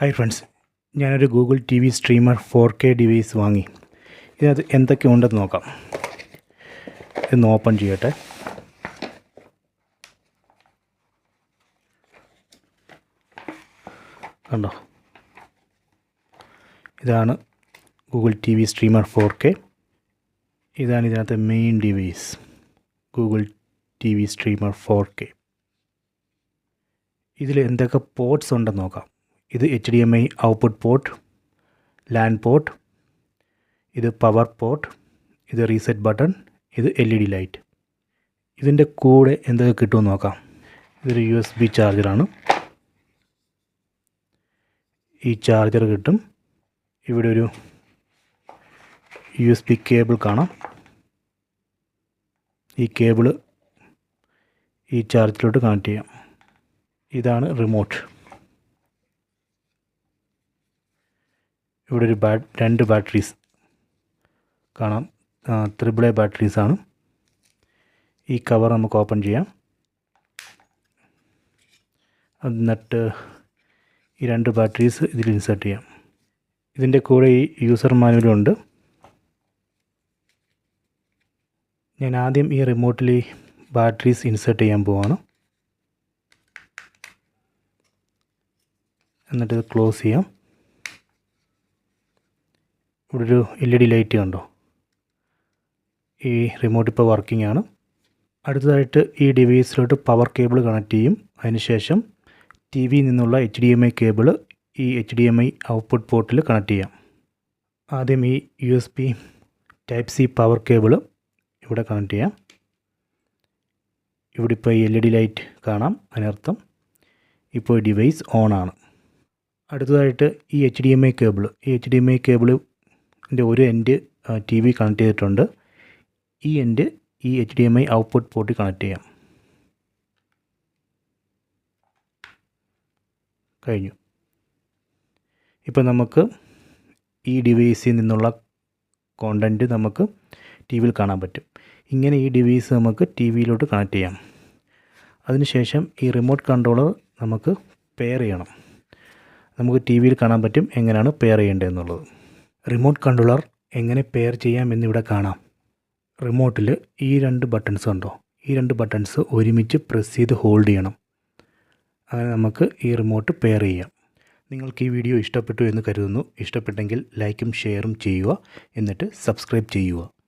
Hi friends ഞാനൊരു Google T V streamer four K device വാങ്ങി. ഇതിനകത്ത് എന്തൊക്കെ ഉണ്ടെന്ന് നോക്കാം. ഇതൊന്ന് ഓപ്പൺ ചെയ്യട്ടെ. കണ്ടോ? ഇതാണ് Google T V streamer four K ഇതാണ് ഇതിനകത്തെ main device Google T V streamer four K ഇതിൽ എന്തൊക്കെ പോർട്സ് ഉണ്ടെന്ന് നോക്കാം. ഇത് H D M I output port LAN port ഇത് പവർ പോർട്ട് ഇത് റീസെറ്റ് ബട്ടൺ ഇത് എൽ ഇ ഡി ലൈറ്റ് ഇതിന്റെ കൂടെ എന്തൊക്കെ കിട്ടുമെന്ന് നോക്കാം. ഇതൊരു യു എസ് ബി ചാർജറാണ് ഈ ചാർജർ കിട്ടും. ഇവിടെ ഒരു യു എസ് ബി കേബിൾ കാണാം. ഈ കേബിൾ ഈ ചാർജിലോട്ട് കണക്ട് ചെയ്യാം. ഇതാണ് റിമോട്ട് ഇവിടെ ഒരു ബാ രണ്ട് ബാറ്ററീസ് കാണാം. ത്രിബിൾ എ ബാറ്ററീസാണ് ഈ കവർ നമുക്ക് ഓപ്പൺ ചെയ്യാം. എന്നിട്ട് ഈ രണ്ട് ബാറ്ററീസ് ഇതിൽ ഇൻസേർട്ട് ചെയ്യാം. ഇതിന്റെ കൂടെ ഈ യൂസർ മാനുവലും ഉണ്ട്. ഞാൻ ആദ്യം ഈ റിമോട്ടിൽ ഈ ബാറ്ററീസ് ഇൻസേർട്ട് ചെയ്യാൻ പോവാണ്. എന്നിട്ട് ഇത് ക്ലോസ് ചെയ്യാം. ഇവിടെ ഒരു എൽ ഇ ഡി ലൈറ്റ് കണ്ടോ. ഈ റിമോട്ട് ഇപ്പോൾ വർക്കിംഗ് ആണ്. അടുത്തതായിട്ട് ഈ ഡിവൈസിലോട്ട് പവർ കേബിൾ കണക്ട് ചെയ്യും. അതിനുശേഷം ടി വിയിൽ നിന്നുള്ള H D M I cable ഈ H D M I output പോർട്ടിൽ കണക്ട് ചെയ്യാം. ആദ്യം ഈ U S B type C power cable ഇവിടെ കണക്ട് ചെയ്യാം. ഇവിടെ ഇപ്പോൾ എൽ ഇ ഡി ലൈറ്റ് കാണാം അതിനർത്ഥം ഇപ്പോൾ ഡിവൈസ് ഓൺ ആണ്. അടുത്തതായിട്ട് ഈ H D M I cable ഈ എച്ച് ഡി എം ഐ കേബിളിന്റെ ഒരു എൻഡ് ടി വി കണക്ട് ചെയ്തിട്ടുണ്ട്. ഈ എൻഡ് ഈ H D M I output പോർട്ടിൽ കണക്ട് ചെയ്യാം. കഴിഞ്ഞു. ഇപ്പോൾ നമുക്ക് ഈ ഡിവൈസിൽ നിന്നുള്ള കോണ്ടന്റ് നമുക്ക് ടി വിയിൽ കാണാൻ പറ്റും. ഇങ്ങനെ ഈ ഡിവൈസ് നമുക്ക് ടി വിയിലോട്ട് കണക്ട് ചെയ്യാം. അതിനുശേഷം ഈ റിമോട്ട് കൺട്രോളർ നമുക്ക് പെയർ ചെയ്യണം. നമുക്ക് ടി വിയിൽ കാണാൻ പറ്റും എങ്ങനെയാണ് പെയർ ചെയ്യേണ്ടതെന്നുള്ളത് റിമോട്ട് കൺട്രോളർ എങ്ങനെ പെയർ ചെയ്യാം എന്നിവിടെ കാണാം. റിമോട്ടിൽ ഈ രണ്ട് ബട്ടൺസ് ഉണ്ടോ? ഈ രണ്ട് ബട്ടൺസ് ഒരുമിച്ച് പ്രസ് ചെയ്ത് ഹോൾഡ് ചെയ്യണം. അങ്ങനെ നമുക്ക് ഈ റിമോട്ട് പെയർ ചെയ്യാം. നിങ്ങൾക്ക് ഈ വീഡിയോ ഇഷ്ടപ്പെട്ടു എന്ന് കരുതുന്നു. ഇഷ്ടപ്പെട്ടെങ്കിൽ ലൈക്കും ഷെയറും ചെയ്യുക. എന്നിട്ട് സബ്സ്ക്രൈബ് ചെയ്യുക.